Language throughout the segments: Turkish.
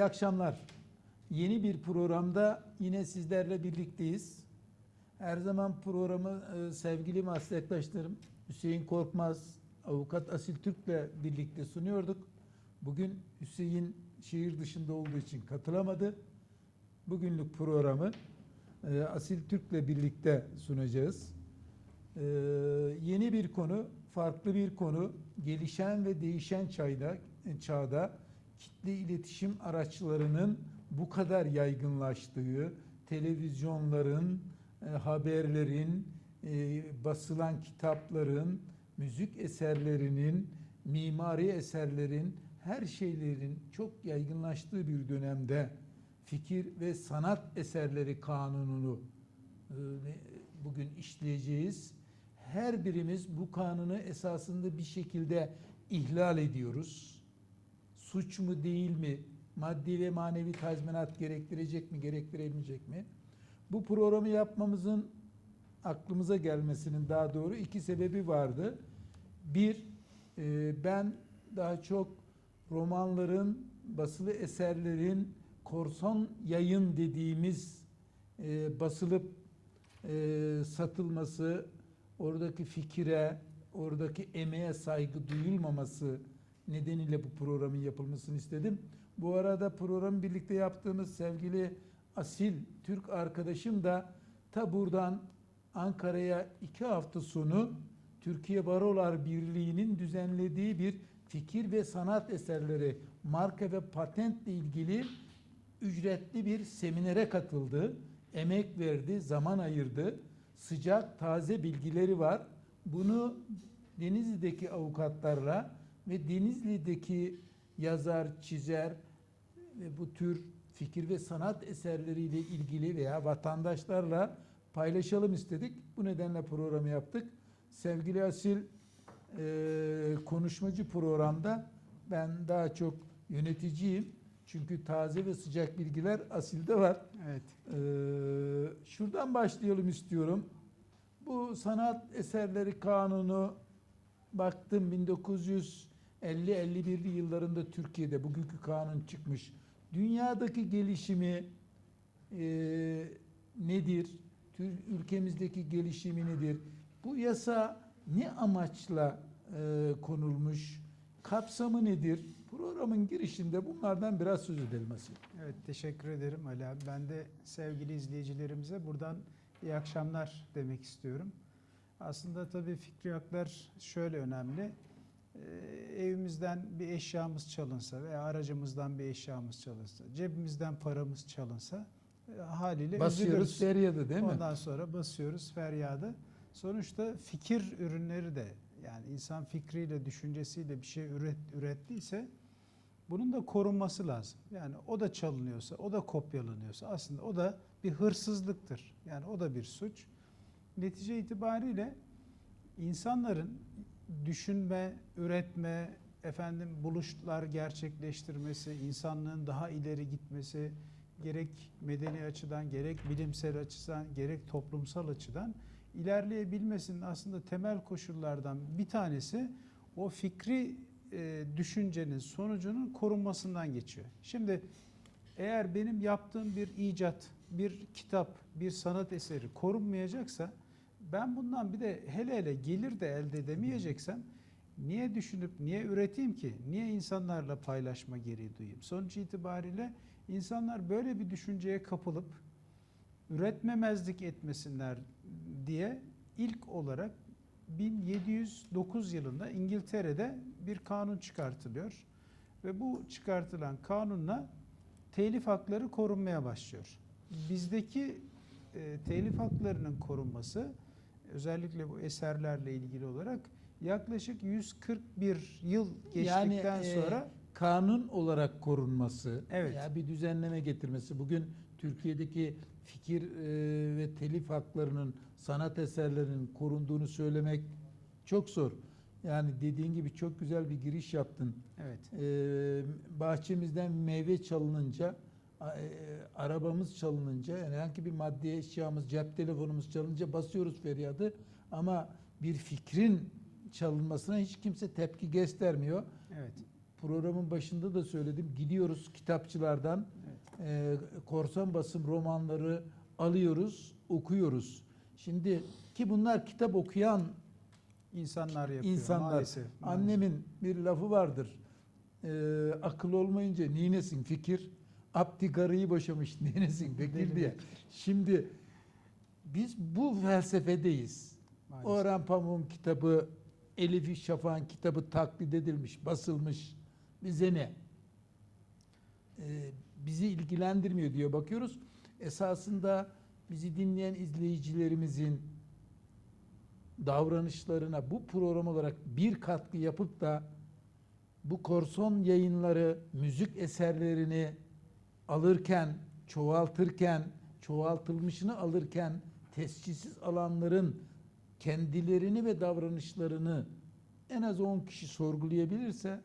İyi akşamlar. Yeni bir programda yine sizlerle birlikteyiz. Her zaman programı e, sevgili meslektaşlarım Hüseyin Korkmaz, avukat Asil Türk'le birlikte sunuyorduk. Bugün Hüseyin şehir dışında olduğu için katılamadı. Bugünlük programı e, Asil Türk'le birlikte sunacağız. E, yeni bir konu, farklı bir konu, gelişen ve değişen çayda, çağda kitle iletişim araçlarının bu kadar yaygınlaştığı, televizyonların, e, haberlerin, e, basılan kitapların, müzik eserlerinin, mimari eserlerin, her şeylerin çok yaygınlaştığı bir dönemde fikir ve sanat eserleri kanununu e, bugün işleyeceğiz. Her birimiz bu kanunu esasında bir şekilde ihlal ediyoruz. Suç mu değil mi? Maddi ve manevi tazminat gerektirecek mi, gerektiremeyecek mi? Bu programı yapmamızın aklımıza gelmesinin daha doğru iki sebebi vardı. Bir, e, ben daha çok romanların, basılı eserlerin korsan yayın dediğimiz e, basılıp e, satılması, oradaki fikire, oradaki emeğe saygı duyulmaması nedeniyle bu programın yapılmasını istedim. Bu arada programı birlikte yaptığımız sevgili Asil Türk arkadaşım da ta buradan Ankara'ya iki hafta sonu Türkiye Barolar Birliği'nin düzenlediği bir fikir ve sanat eserleri marka ve patentle ilgili ücretli bir seminere katıldı. Emek verdi, zaman ayırdı. Sıcak, taze bilgileri var. Bunu Denizli'deki avukatlarla ve Denizli'deki yazar, çizer ve bu tür fikir ve sanat eserleriyle ilgili veya vatandaşlarla paylaşalım istedik. Bu nedenle programı yaptık. Sevgili Asil e, konuşmacı programda ben daha çok yöneticiyim. Çünkü taze ve sıcak bilgiler Asil'de var. Evet. Ee, şuradan başlayalım istiyorum. Bu sanat eserleri kanunu baktım 1950-51'li yıllarında Türkiye'de bugünkü kanun çıkmış. Dünyadaki gelişimi e, nedir? Ülkemizdeki gelişimi nedir? Bu yasa ne amaçla e, konulmuş? Kapsamı nedir? Programın girişinde bunlardan biraz söz edelim Asil. Evet teşekkür ederim Ali abi. Ben de sevgili izleyicilerimize buradan iyi akşamlar demek istiyorum. Aslında tabii fikri haklar şöyle önemli. Ee, evimizden bir eşyamız çalınsa veya aracımızdan bir eşyamız çalınsa, cebimizden paramız çalınsa e, haliyle Basıyoruz üzülürüz. feryadı değil mi? Ondan sonra basıyoruz feryadı. Sonuçta fikir ürünleri de yani insan fikriyle, düşüncesiyle bir şey üret, ürettiyse bunun da korunması lazım. Yani o da çalınıyorsa, o da kopyalanıyorsa aslında o da bir hırsızlıktır. Yani o da bir suç. Netice itibariyle insanların düşünme, üretme, efendim buluşlar gerçekleştirmesi, insanlığın daha ileri gitmesi gerek medeni açıdan, gerek bilimsel açıdan, gerek toplumsal açıdan ilerleyebilmesinin aslında temel koşullardan bir tanesi o fikri e, düşüncenin sonucunun korunmasından geçiyor. Şimdi eğer benim yaptığım bir icat, bir kitap, bir sanat eseri korunmayacaksa ben bundan bir de hele hele gelir de elde edemeyeceksem niye düşünüp niye üreteyim ki? Niye insanlarla paylaşma gereği duyayım? Sonuç itibariyle insanlar böyle bir düşünceye kapılıp üretmemezlik etmesinler diye ilk olarak 1709 yılında İngiltere'de bir kanun çıkartılıyor ve bu çıkartılan kanunla telif hakları korunmaya başlıyor. Bizdeki e, telif haklarının korunması özellikle bu eserlerle ilgili olarak yaklaşık 141 yıl geçtikten yani, e, sonra kanun olarak korunması, Evet. ya bir düzenleme getirmesi. Bugün Türkiye'deki fikir e, ve telif haklarının, sanat eserlerinin korunduğunu söylemek çok zor. Yani dediğin gibi çok güzel bir giriş yaptın. evet E, bahçemizden meyve çalınınca, arabamız çalınınca, yani herhangi bir maddi eşyamız, cep telefonumuz çalınınca basıyoruz feryadı. Ama bir fikrin çalınmasına hiç kimse tepki göstermiyor. evet programın başında da söyledim. Gidiyoruz kitapçılardan e, korsan basım romanları alıyoruz, okuyoruz. Şimdi ki bunlar kitap okuyan İnsanlar yapıyor insanlar. maalesef. maalesef. Annemin bir lafı vardır. Ee, akıl olmayınca ninesin fikir. Abdi garıyı boşamış Deli fikir diye. Bekir. Şimdi biz bu felsefedeyiz. Maalesef. Orhan Pamuk'un kitabı, Elif Şafak'ın kitabı taklit edilmiş, basılmış. Bize ne? Ee, bizi ilgilendirmiyor diyor. Bakıyoruz. Esasında bizi dinleyen izleyicilerimizin davranışlarına bu program olarak bir katkı yapıp da bu korson yayınları, müzik eserlerini alırken, çoğaltırken, çoğaltılmışını alırken tescilsiz alanların kendilerini ve davranışlarını en az 10 kişi sorgulayabilirse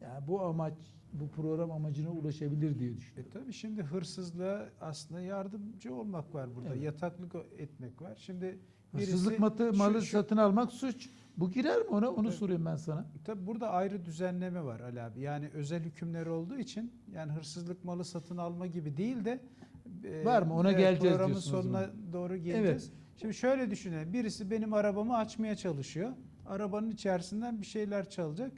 yani bu amaç, bu program amacına ulaşabilir diye E düşünüyorum. tabii şimdi hırsızlığa aslında yardımcı olmak var burada. Evet. Yataklık etmek var. Şimdi birisi Hırsızlık matı, şu- malı şu- satın almak suç. Bu girer mi ona? Onu Evet. sorayım ben sana. Tabii burada ayrı düzenleme var Ali abi. Yani özel hükümler olduğu için yani hırsızlık malı satın alma gibi değil de e, Var mı? Ona geleceğiz Programın diyorsun o sonuna zaman. doğru geleceğiz. Şimdi şöyle düşünelim. Birisi benim arabamı açmaya çalışıyor. Arabanın içerisinden bir şeyler çalacak.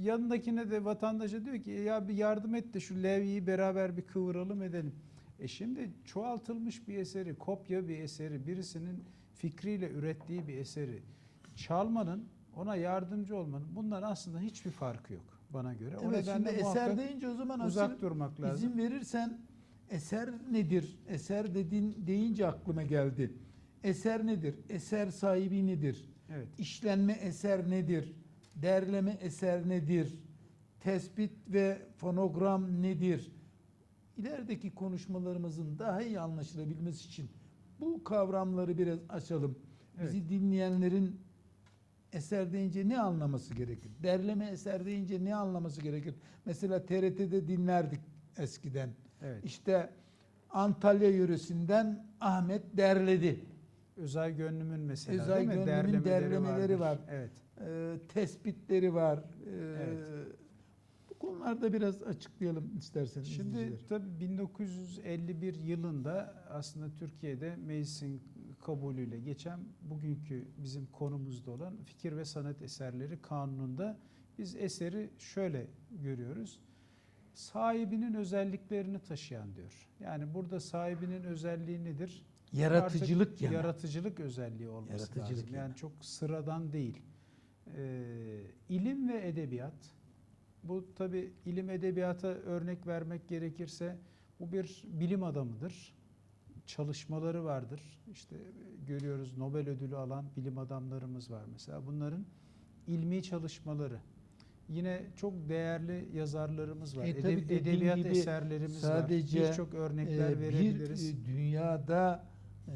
Yanındakine de vatandaşa diyor ki ya bir yardım et de şu levyeyi beraber bir kıvıralım edelim. E şimdi çoğaltılmış bir eseri, kopya bir eseri, birisinin fikriyle ürettiği bir eseri çalmanın, ona yardımcı olmanın bundan aslında hiçbir farkı yok bana göre. O Evet, şimdi eser deyince o zaman uzak durmak lazım. izin verirsen eser nedir? Eser dediğin deyince aklıma geldi. Eser nedir? Eser sahibi nedir? Evet. İşlenme eser nedir? Derleme eser nedir? Tespit ve fonogram nedir? İlerideki konuşmalarımızın daha iyi anlaşılabilmesi için bu kavramları biraz açalım. Bizi dinleyenlerin eser deyince ne anlaması gerekir? Derleme eser deyince ne anlaması gerekir? Mesela TRT'de dinlerdik eskiden. Evet. İşte Antalya yöresinden Ahmet derledi. Özay Gönlüm'ün mesela Özay değil mi? Gönlüm'ün derlemeleri vardır. var. Evet. Ee, tespitleri var. Ee, Evet. Bu konularda biraz açıklayalım isterseniz. Şimdi tabii 1951 yılında aslında Türkiye'de meclisin kabulüyle geçen bugünkü bizim konumuzda olan fikir ve sanat eserleri kanununda biz eseri şöyle görüyoruz. Sahibinin özelliklerini taşıyan diyor. Yani burada sahibinin özelliği nedir? yaratıcılık Artık yani. yaratıcılık özelliği olması Yaratıcılık lazım. Yani. yani. çok sıradan değil. Ee, ilim ve edebiyat. Bu tabi ilim edebiyata örnek vermek gerekirse bu bir bilim adamıdır. Çalışmaları vardır. İşte görüyoruz Nobel ödülü alan bilim adamlarımız var mesela. Bunların ilmi çalışmaları. Yine çok değerli yazarlarımız var. E, Ede- tabii dediğin edebiyat gibi eserlerimiz sadece, var. Birçok örnekler Ee, verebiliriz. Bir e, dünyada e,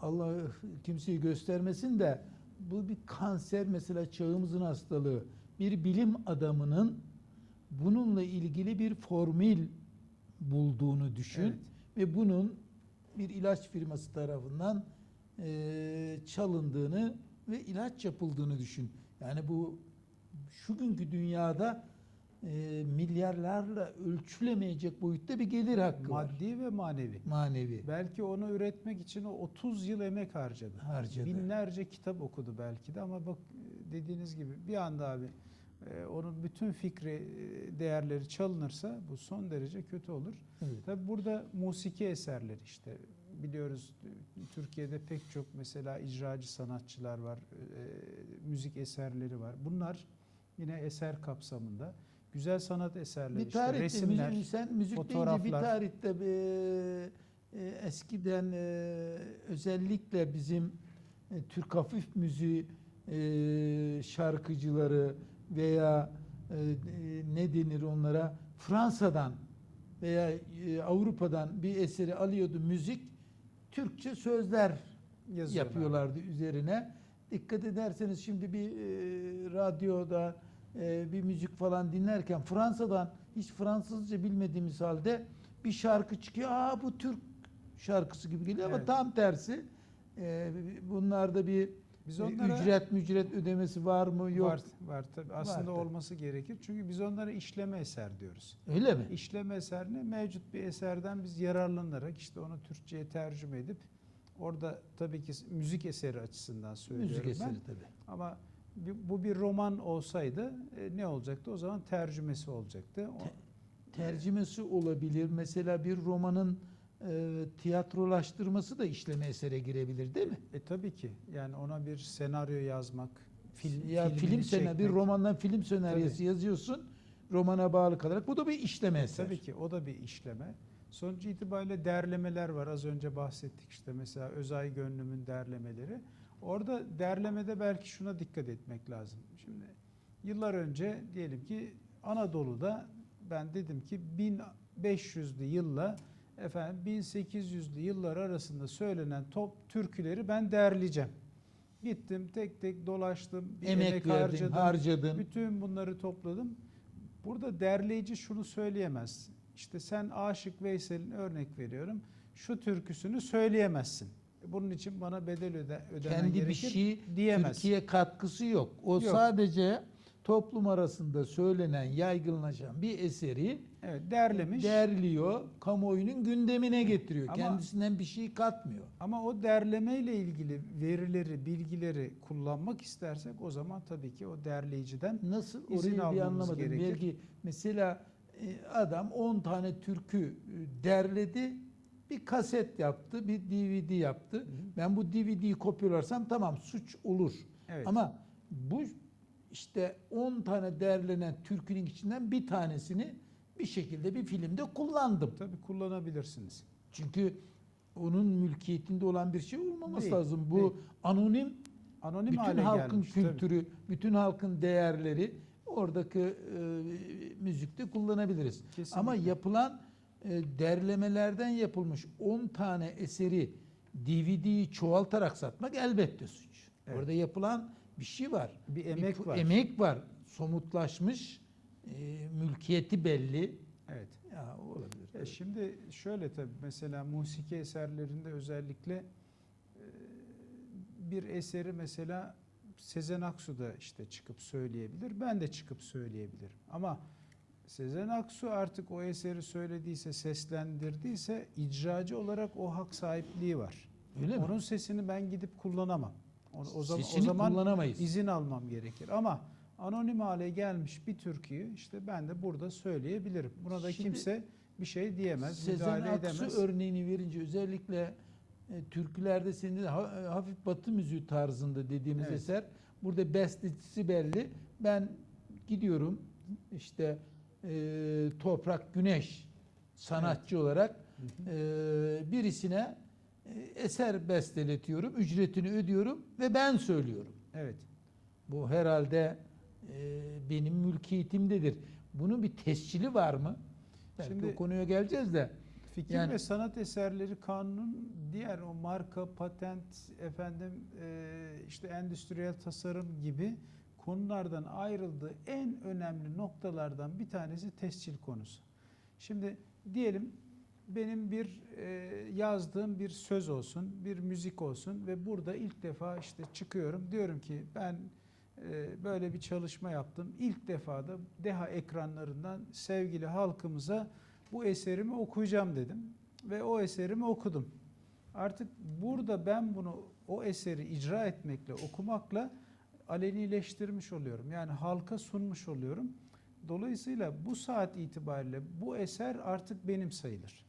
Allah kimseyi göstermesin de bu bir kanser mesela çağımızın hastalığı. Bir bilim adamının bununla ilgili bir formül bulduğunu düşün Evet. ve bunun bir ilaç firması tarafından e, çalındığını ve ilaç yapıldığını düşün. Yani bu şu günkü dünyada e, milyarlarla ölçülemeyecek boyutta bir gelir hakkı var. Maddi ve manevi. Manevi. Belki onu üretmek için o 30 yıl emek harcadı. Harcadı. Binlerce kitap okudu belki de ama bak dediğiniz gibi bir anda abi e, onun bütün fikri e, değerleri çalınırsa bu son derece kötü olur. Evet. Tabi burada musiki eserleri işte biliyoruz Türkiye'de pek çok mesela icracı sanatçılar var, e, müzik eserleri var. Bunlar yine eser kapsamında. Güzel sanat eserleri Bir işte tarihte resimler. müzik, sen müzik deyince bir fotoğraflar. tarihte e, e, eskiden e, özellikle bizim e, Türk hafif müziği e, şarkıcıları veya e, ne denir onlara Fransa'dan veya e, Avrupa'dan bir eseri alıyordu müzik Türkçe sözler yazıyorlar. yapıyorlardı üzerine. Dikkat ederseniz şimdi bir e, radyoda e, bir müzik falan dinlerken Fransa'dan hiç Fransızca bilmediğimiz halde bir şarkı çıkıyor. Aa bu Türk şarkısı gibi geliyor ama Evet. tam tersi. E, bunlarda bir Biz E, onlara Ücret mücret ödemesi var mı yok? var var tabii aslında tabii. olması gerekir. Çünkü biz onlara işleme eser diyoruz. Öyle mi? İşleme eser ne? Mevcut bir eserden biz yararlanarak işte onu Türkçe'ye tercüme edip orada tabii ki müzik eseri açısından söylüyorum Müzik ben. eseri tabii. Ama bu bir roman olsaydı e, ne olacaktı? O zaman tercümesi olacaktı. O- Te- Tercümesi olabilir. Mesela bir romanın e, tiyatrolaştırması da işleme esere girebilir değil mi? E tabii ki. Yani ona bir senaryo yazmak, film ya film senaryo, bir romandan film senaryosu Tabii. yazıyorsun. Romana bağlı kalarak bu da bir işleme eser. Tabii ki o da bir işleme. Sonuç itibariyle derlemeler var. Az önce bahsettik işte mesela Özay Gönlüm'ün derlemeleri. Orada derlemede belki şuna dikkat etmek lazım. Şimdi yıllar önce diyelim ki Anadolu'da ben dedim ki 1500'lü yılla efendim 1800'lü yıllar arasında söylenen top türküleri ben derleyeceğim. Gittim tek tek dolaştım, bir Emek, emek, verdin, harcadım. harcadın. Bütün bunları topladım. Burada derleyici şunu söyleyemez. İşte sen Aşık Veysel'in örnek veriyorum. Şu türküsünü söyleyemezsin. Bunun için bana bedel öde, ödemen Kendi bir gerekir şey diyemez. Türkiye katkısı yok. O Yok. sadece toplum arasında söylenen, yaygınlaşan bir eseri Evet, derlemiş. derliyor, kamuoyunun gündemine getiriyor. Ama- Kendisinden bir şey katmıyor. Ama o derleme ile ilgili verileri, bilgileri kullanmak istersek o zaman tabii ki o derleyiciden Nasıl? İzin Orayı bir anlamadım. gerekir. Belki mesela e, adam 10 tane türkü e, derledi, bir kaset yaptı, bir DVD yaptı. Ben bu DVD'yi kopyalarsam tamam suç olur. evet. Ama bu işte 10 tane derlenen türkünün içinden bir tanesini bir şekilde bir filmde kullandım. tabii kullanabilirsiniz. Çünkü onun mülkiyetinde olan bir şey olmaması Değil, lazım. Bu değil. anonim Anonim bütün hale halkın gelmiş. tabii. kültürü, bütün halkın değerleri oradaki e, müzikte kullanabiliriz. Kesinlikle. Ama yapılan e, derlemelerden yapılmış 10 tane eseri DVD'yi çoğaltarak satmak elbette suç. Evet. Orada yapılan bir şey var. bir Bir emek pu- var. Emek var. Somutlaşmış. e, mülkiyeti belli. Evet. Ya olabilir. E şimdi şöyle tabii mesela musiki eserlerinde özellikle e, bir eseri mesela Sezen Aksu da işte çıkıp söyleyebilir. Ben de çıkıp söyleyebilirim. Ama Sezen Aksu artık o eseri söylediyse, seslendirdiyse icracı olarak o hak sahipliği var. Öyle mi? Onun sesini ben gidip kullanamam. O, o zaman, o Sesini zaman kullanamayız. izin almam gerekir. Ama anonim hale gelmiş bir türküyü işte ben de burada söyleyebilirim. Buna da Şimdi kimse bir şey diyemez, Sezen müdahale Aksu edemez. örneğini verince özellikle e, türkülerde senin de ha- e, hafif batı müziği tarzında dediğimiz Evet. eser. Burada bestecisi belli. Ben gidiyorum işte e, Toprak Güneş sanatçı olarak Hı hı. e, birisine eser besteletiyorum, ücretini ödüyorum ve ben söylüyorum. Evet. Bu herhalde e, benim mülkiyetimdedir. Bunun bir tescili var mı? Belki Şimdi- o konuya geleceğiz de. Fikir Yani- ve sanat eserleri kanunun diğer o marka, patent, efendim e, işte endüstriyel tasarım gibi konulardan ayrıldığı en önemli noktalardan bir tanesi tescil konusu. Şimdi diyelim benim bir e, yazdığım bir söz olsun, bir müzik olsun ve burada ilk defa işte çıkıyorum. Diyorum ki ben e, böyle bir çalışma yaptım. İlk defa da DEHA ekranlarından sevgili halkımıza bu eserimi okuyacağım dedim ve o eserimi okudum. Artık burada ben bunu o eseri icra etmekle, okumakla alenileştirmiş oluyorum. Yani halka sunmuş oluyorum. Dolayısıyla bu saat itibariyle bu eser artık benim sayılır.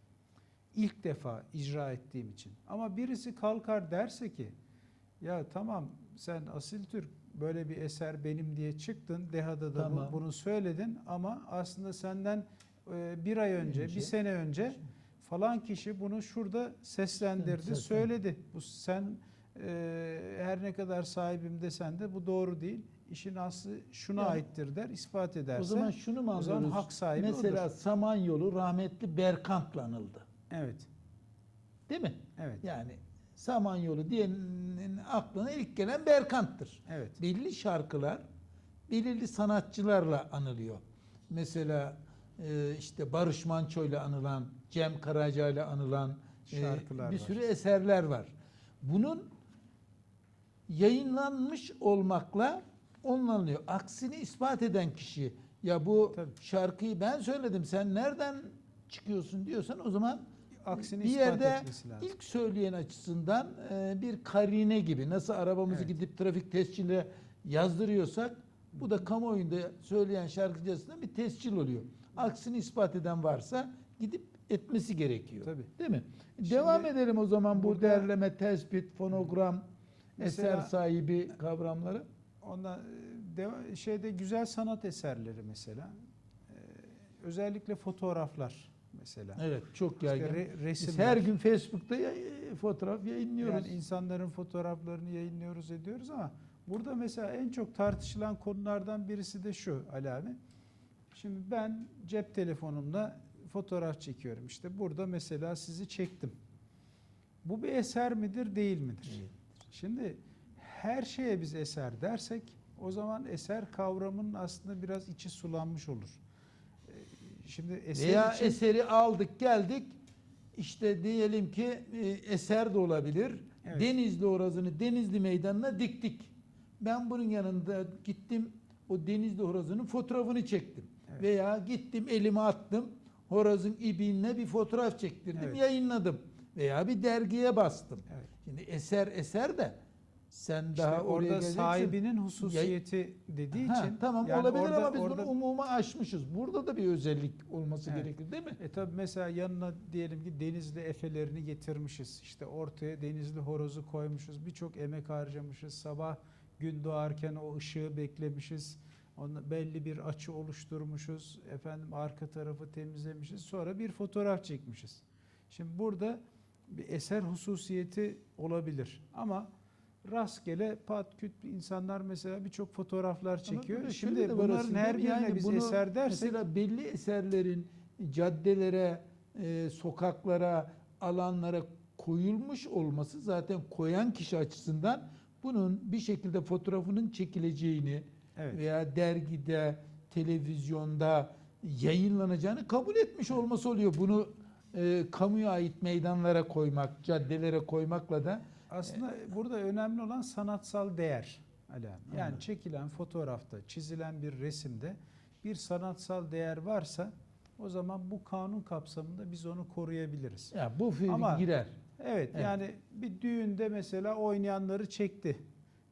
İlk defa icra ettiğim için. Ama birisi kalkar derse ki ya tamam sen Asil Türk böyle bir eser benim diye çıktın. Deha'da da Tamam. bunu söyledin ama aslında senden e, bir ay önce, Önce. bir sene önce falan kişi bunu şurada seslendirdi, Seslen- söyledi. Bu sen e, her ne kadar sahibim desen de bu doğru değil. İşin aslı şuna Yani- aittir der, ispat ederse. O zaman şunu mu o zaman anlıyoruz? hak sahibi Mesela odur. Samanyolu rahmetli Berkant'la anıldı. Evet, Değil mi? evet, Yani Samanyolu diyenin aklına ilk gelen Berkant'tır. evet. Belli şarkılar belirli sanatçılarla anılıyor. Mesela e, işte Barış Manço'yla anılan, Cem Karaca'yla anılan e, Şarkılar bir var. sürü eserler var. Bunun yayınlanmış olmakla onlanıyor. Aksini ispat eden kişi ya bu Tabii. şarkıyı ben söyledim sen nereden çıkıyorsun diyorsan o zaman Aksini bir ispat yerde etmesi lazım. ilk söyleyen açısından e, bir karine gibi nasıl arabamızı Evet. gidip trafik tescile yazdırıyorsak bu da kamuoyunda söyleyen şarkıcı açısından bir tescil oluyor. Aksini ispat eden varsa gidip etmesi gerekiyor. Tabii. Değil mi? Şimdi Devam edelim o zaman bu derleme, tespit, fonogram, Mesela- eser sahibi kavramları. Ondan e, deva- şeyde güzel sanat eserleri mesela. Ee, özellikle fotoğraflar mesela. Evet çok İşte yaygın. re- Biz resimler. her gün Facebook'ta yay- fotoğraf yayınlıyoruz. Yani insanların fotoğraflarını yayınlıyoruz ediyoruz ama burada mesela en çok tartışılan konulardan birisi de şu Ali abi. Şimdi ben cep telefonumla fotoğraf çekiyorum. İşte burada mesela sizi çektim. Bu bir eser midir değil midir? Evet. Şimdi her şeye biz eser dersek o zaman eser kavramının aslında biraz içi sulanmış olur. Şimdi eser Veya için eseri aldık geldik işte diyelim ki e, eser de olabilir. Evet. Denizli Horazı'nı Denizli Meydanı'na diktik. Ben bunun yanında gittim o Denizli Horazı'nın fotoğrafını çektim. Evet. Veya gittim elime attım Horaz'ın ibinle bir fotoğraf çektirdim Evet. yayınladım. Veya bir dergiye bastım. Evet. Şimdi eser eser de sen İşte daha oraya orada sahibinin hususiyeti dediği Ha, için tamam yani olabilir orada- ama biz orada- bunu umuma aşmışız. Burada da bir özellik olması Evet. gerekir değil mi? E tabi mesela yanına diyelim ki denizli efelerini getirmişiz. İşte ortaya denizli horozu koymuşuz. Birçok emek harcamışız. Sabah gün doğarken o ışığı beklemişiz. Onu belli bir açı oluşturmuşuz. Efendim arka tarafı temizlemişiz. Sonra bir fotoğraf çekmişiz. Şimdi burada bir eser hususiyeti olabilir. Ama rastgele pat küt insanlar mesela birçok fotoğraflar Ama çekiyor. şöyle Şimdi bunların her birine yani biz eser dersek Mesela belli eserlerin caddelere, e, sokaklara, alanlara koyulmuş olması zaten koyan kişi açısından bunun bir şekilde fotoğrafının çekileceğini evet. veya dergide, televizyonda yayınlanacağını kabul etmiş olması oluyor. Bunu e, kamuya ait meydanlara koymak, caddelere koymakla da Aslında burada önemli olan sanatsal değer. Abi. Yani Anladım. çekilen fotoğrafta, çizilen bir resimde bir sanatsal değer varsa o zaman bu kanun kapsamında biz onu koruyabiliriz. ya bu film Ama- girer. Evet, Evet. yani bir düğünde mesela oynayanları çekti.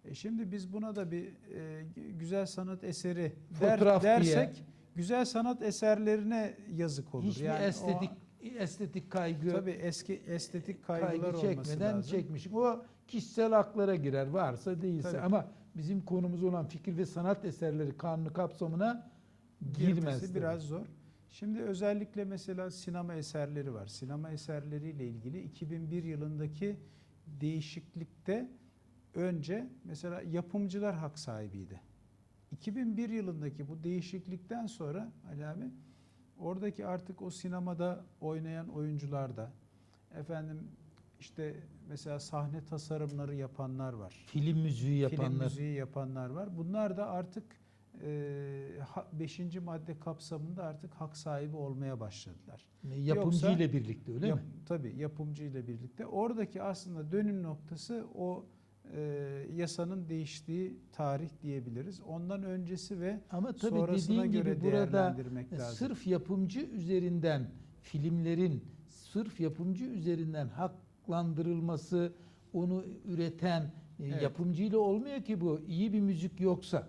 E şimdi biz buna da bir e, güzel sanat eseri der, Fotoğraf diye. dersek güzel sanat eserlerine yazık olur. Hiçbir yani o- estetik kaygı tabii eski estetik kaygılar kaygı çekmeden lazım. çekmiş. O kişisel haklara girer varsa değilse Tabii. ama bizim konumuz olan fikir ve sanat eserleri kanunu kapsamına girmesi girmez. biraz zor. Şimdi özellikle mesela sinema eserleri var. Sinema eserleriyle ilgili 2001 yılındaki değişiklikte önce mesela yapımcılar hak sahibiydi. 2001 yılındaki bu değişiklikten sonra Ali abi oradaki artık o sinemada oynayan oyuncular da efendim işte mesela sahne tasarımları yapanlar var. Film müziği yapanlar. Film müziği yapanlar var. Bunlar da artık 5. madde kapsamında artık hak sahibi olmaya başladılar. yapımcı Yoksa- ile birlikte öyle Yap- mi? Tabii yapımcı ile birlikte. Oradaki aslında dönüm noktası o e, yasanın değiştiği tarih diyebiliriz. Ondan öncesi ve Ama tabii sonrasına göre gibi burada değerlendirmek e, lazım. sırf yapımcı üzerinden filmlerin sırf yapımcı üzerinden haklandırılması onu üreten e, Evet. yapımcıyla olmuyor ki bu. İyi bir müzik yoksa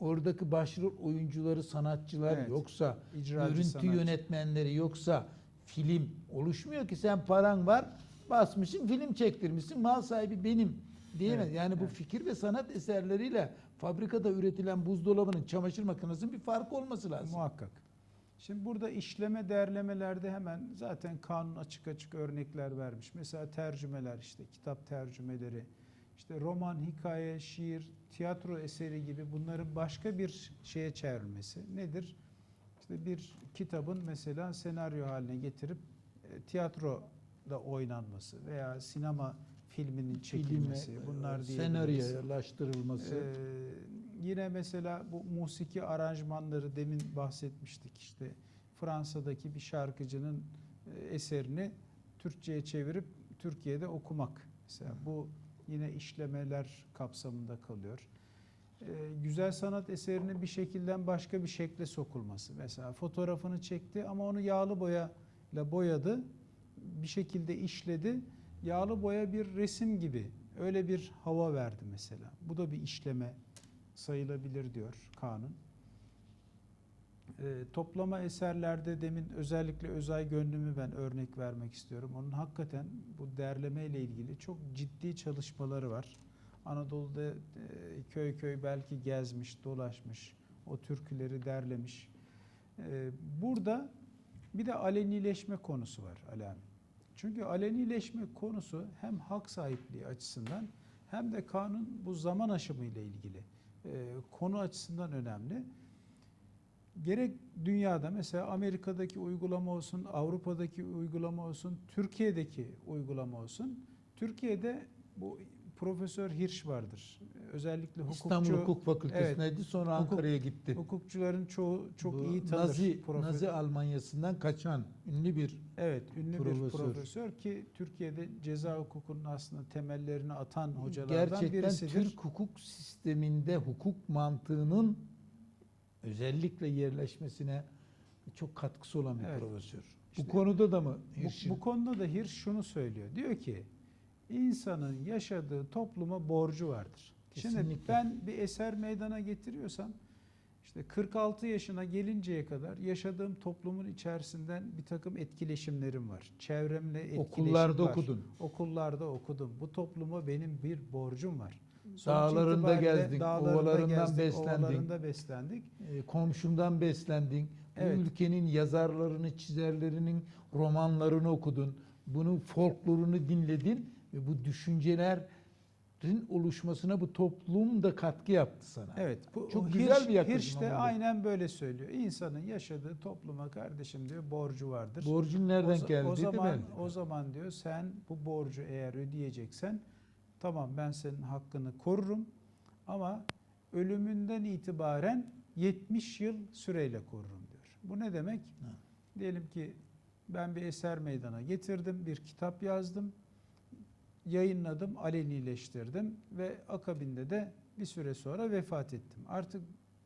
oradaki başrol oyuncuları, sanatçılar Evet. yoksa, İcracı görüntü sanatçı. yönetmenleri yoksa film oluşmuyor ki sen paran var basmışsın film çektirmişsin mal sahibi benim diyemez. Evet, yani bu evet. fikir ve sanat eserleriyle fabrikada üretilen buzdolabının çamaşır makinesinin bir farkı olması lazım. Muhakkak. Şimdi burada işleme derlemelerde hemen zaten kanun açık açık örnekler vermiş. Mesela tercümeler işte kitap tercümeleri, işte roman, hikaye, şiir, tiyatro eseri gibi bunların başka bir şeye çevrilmesi nedir? İşte bir kitabın mesela senaryo haline getirip e, tiyatroda oynanması veya sinema filminin çekilmesi bunlar e, diyebiliriz. senaryolaştırılması. Ee, yine mesela bu musiki aranjmanları demin bahsetmiştik işte Fransa'daki bir şarkıcının e, eserini Türkçe'ye çevirip Türkiye'de okumak. Mesela bu yine işlemeler kapsamında kalıyor. Ee, güzel sanat eserinin bir şekilden başka bir şekle sokulması. Mesela fotoğrafını çekti ama onu yağlı boyayla boyadı. Bir şekilde işledi. Yağlı boya bir resim gibi öyle bir hava verdi mesela. Bu da bir işleme sayılabilir diyor kanun. Ee, toplama eserlerde demin özellikle Özay Gönlüm'ü ben örnek vermek istiyorum. Onun hakikaten bu derleme ile ilgili çok ciddi çalışmaları var. Anadolu'da e, köy köy belki gezmiş, dolaşmış, o türküleri derlemiş. Ee, burada bir de alenileşme konusu var Alami. Çünkü alenileşme konusu hem hak sahipliği açısından hem de kanun bu zaman aşımı ile ilgili e, konu açısından önemli. Gerek dünyada mesela Amerika'daki uygulama olsun, Avrupa'daki uygulama olsun, Türkiye'deki uygulama olsun. Türkiye'de bu Profesör Hirsch vardır. Özellikle hukukçu, İstanbul Hukuk Fakültesi'ndeydi. Sonra Hukuk- Ankara'ya gitti. hukukçuların çoğu çok Bu iyi tanır. Nazi, Nazi Almanyası'ndan kaçan ünlü bir Evet, ünlü bir Profesör. profesör ki Türkiye'de ceza hukukunun aslında temellerini atan hocalardan gerçekten birisidir. Türk hukuk sisteminde hukuk mantığının özellikle yerleşmesine çok katkısı olan bir Evet. profesör. İşte bu konuda da mı? Bu, Hirsch'in? bu konuda da Hirsch şunu söylüyor. Diyor ki insanın yaşadığı topluma borcu vardır. Şimdi Kesinlikle. ben bir eser meydana getiriyorsam işte 46 yaşına gelinceye kadar yaşadığım toplumun içerisinden bir takım etkileşimlerim var. Çevremle etkileşim Okullarda var. okudun. Okullarda okudum. Bu topluma benim bir borcum var. Sonuç Dağlarında dağlarında ovalarından gezdik, beslendin. Ovalarında beslendik. E, komşundan beslendin. Evet. Bu ülkenin yazarlarını, çizerlerinin romanlarını okudun. Bunun folklorunu dinledin ve bu düşüncelerin oluşmasına bu toplum da katkı yaptı sana. Evet. Bu, Çok güzel Hirsch- bir yaklaşım Hirsch de aynen böyle söylüyor. İnsanın yaşadığı topluma kardeşim diyor borcu vardır. Borcun nereden o, geldi? o değil mi? zaman o zaman diyor sen bu borcu eğer ödeyeceksen tamam ben senin hakkını korurum ama ölümünden itibaren 70 yıl süreyle korurum diyor. Bu ne demek? Ha. Diyelim ki ben bir eser meydana getirdim, bir kitap yazdım, yayınladım, alenileştirdim ve akabinde de bir süre sonra vefat ettim. Artık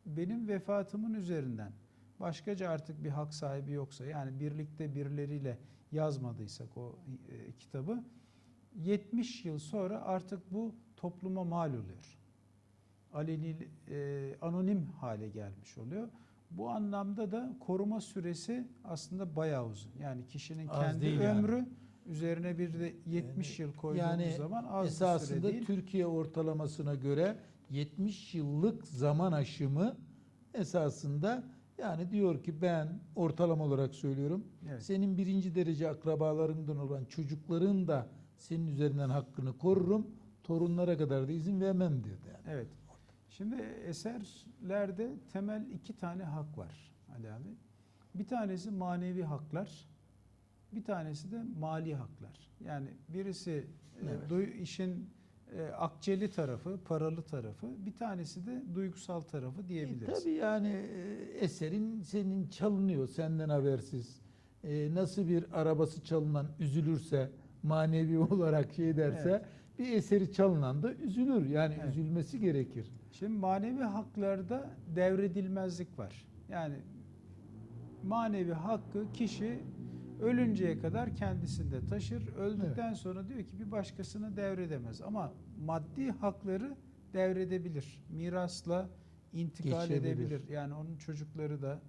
benim vefatımın üzerinden başkaca artık bir hak sahibi yoksa yani birlikte birileriyle yazmadıysak o e, kitabı 70 yıl sonra artık bu topluma mal oluyor. Aleni e, anonim hale gelmiş oluyor. Bu anlamda da koruma süresi aslında bayağı uzun. Yani kişinin Az kendi değil yani. Üzerine bir de 70 yıl koyduğumuz Yani zaman az bir süre Esasında değil. Türkiye ortalamasına göre 70 yıllık zaman aşımı esasında yani diyor ki ben ortalama olarak söylüyorum Evet. senin birinci derece akrabalarından olan çocukların da senin üzerinden hakkını korurum torunlara kadar da izin vermem diyor yani. Evet. Şimdi eserlerde temel iki tane hak var Ali abi. Bir tanesi manevi haklar, bir tanesi de mali haklar. Yani birisi e, Evet. işin e, akçeli tarafı, paralı tarafı, bir tanesi de duygusal tarafı E, diyebiliriz. tabii yani e, eserin senin çalınıyor senden habersiz. E, nasıl bir arabası çalınan üzülürse manevi olarak şey derse Evet. bir eseri çalınan da üzülür. Yani Evet. üzülmesi gerekir. Şimdi manevi haklarda devredilmezlik var. Yani manevi hakkı kişi ölünceye kadar kendisinde taşır. Öldükten sonra diyor ki bir başkasına devredemez. Ama maddi hakları devredebilir. Mirasla intikal Geçebilir. edebilir. Yani onun çocukları da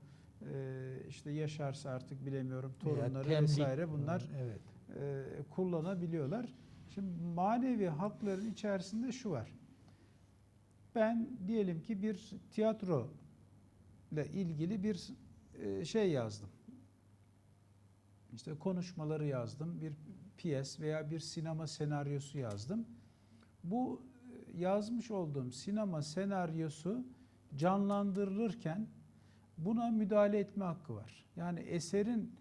e, işte yaşarsa artık bilemiyorum torunları temlik vesaire bunlar evet. e, kullanabiliyorlar. Şimdi manevi hakların içerisinde şu var. Ben diyelim ki bir tiyatro ile ilgili bir e, şey yazdım. İşte konuşmaları yazdım, bir piyes veya bir sinema senaryosu yazdım. Bu e, yazmış olduğum sinema senaryosu canlandırılırken buna müdahale etme hakkı var. Yani eserin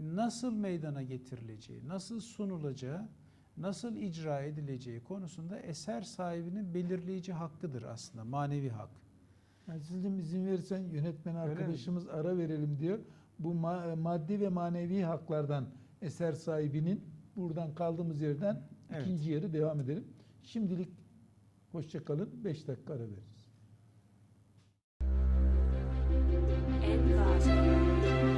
nasıl meydana getirileceği, nasıl sunulacağı, nasıl icra edileceği konusunda eser sahibinin belirleyici hakkıdır aslında manevi hak. Yani sizin izin verirsen yönetmen arkadaşımız ara verelim diyor bu maddi ve manevi haklardan eser sahibinin buradan kaldığımız yerden evet. ikinci yeri devam edelim. Şimdilik hoşçakalın. 5 dakika ara veririz. En